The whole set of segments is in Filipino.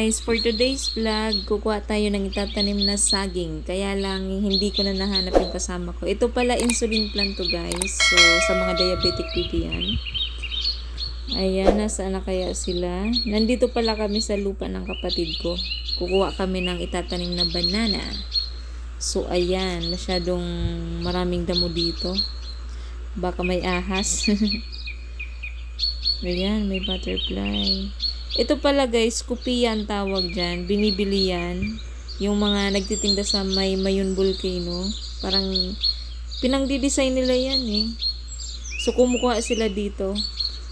guys, for today's vlog, kukuha tayo ng itatanim na saging. Kaya lang, hindi ko na nahanap yung kasama ko. Ito pala insulin plant to guys. So, sa mga diabetic people yan. Ayan, nasaan na kaya sila? Nandito pala kami sa lupa ng kapatid ko. Kukuha kami ng itatanim na banana. So, ayan, masyadong maraming damo dito. Baka may ahas. ayan, may butterfly. Ito pala guys, kupiya ang tawag dyan. Binibili yan. Yung mga nagtitinda sa may Mayon Volcano. Parang pinangdidesign nila yan eh. So kumukuha sila dito.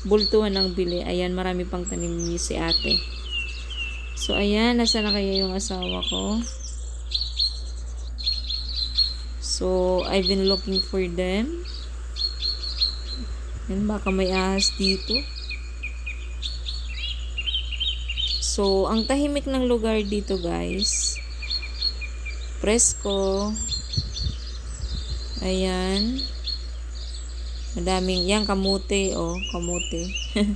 Bultuhan ng bili. Ayan, marami pang tanim niyo si ate. So ayan, nasa na kaya yung asawa ko? So, I've been looking for them. Yan, baka may ahas dito. So, ang tahimik ng lugar dito guys. Presko. Ayan. Madaming, yan kamote, oh, kamote.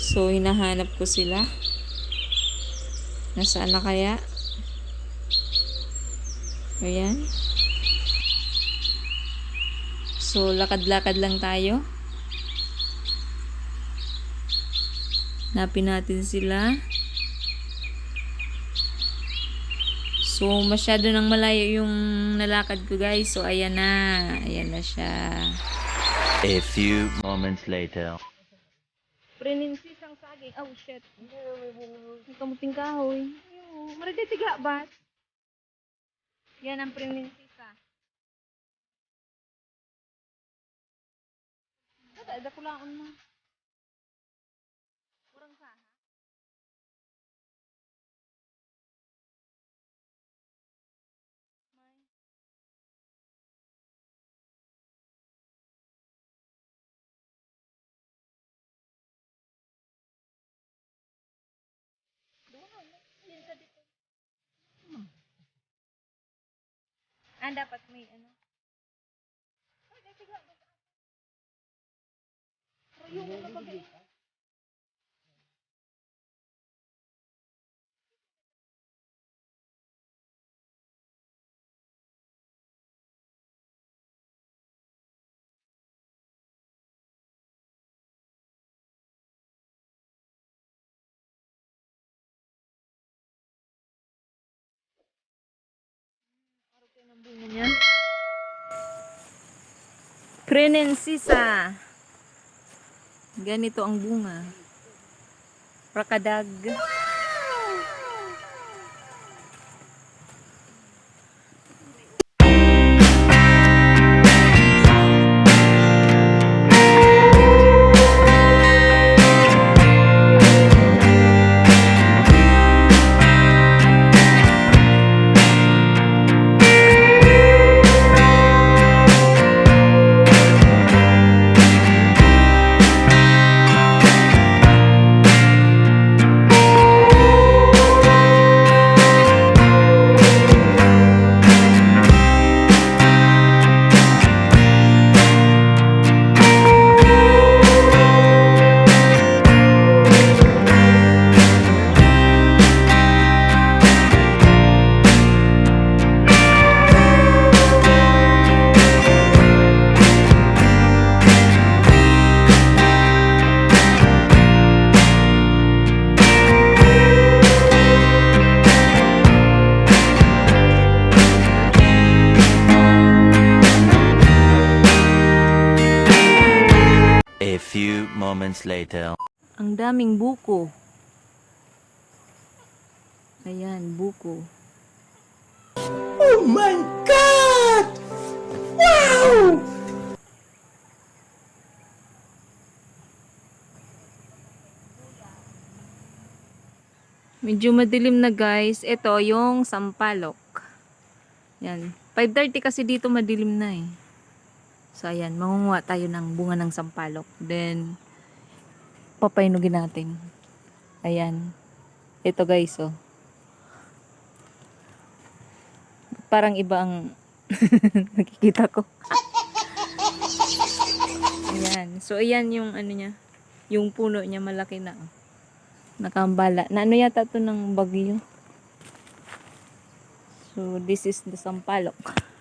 so, hinahanap ko sila. Nasaan na kaya? Ayan. So, lakad-lakad lang tayo. Napin natin sila. So, masyado nang malayo yung nalakad ko guys. So, ayan na. Ayan na siya. A few moments later. Preninsis ang saging. Oh, shit. May kamuting kahoy. Maragay tiga ba? Yan ang preninsis ah. Kada, ada kulaon mo. Dapat may ano. Niya. Prenensisa. Ganito ang bunga. Rakadag. Few moments later. Ang daming buko. Ayan, buko. Oh my God! Wow! Medyo madilim na guys. Ito yung sampalok. Yan. 5.30 kasi dito madilim na eh. So ayan, mangunguha tayo ng bunga ng sampalok. Then, papainugin natin. Ayan. Ito guys oh. Parang iba ang nakikita ko. ayan. So ayan yung ano niya. Yung puno niya malaki na. oh. Nakambala. Na ano yata to ng bagyo? So, this is the sampalok.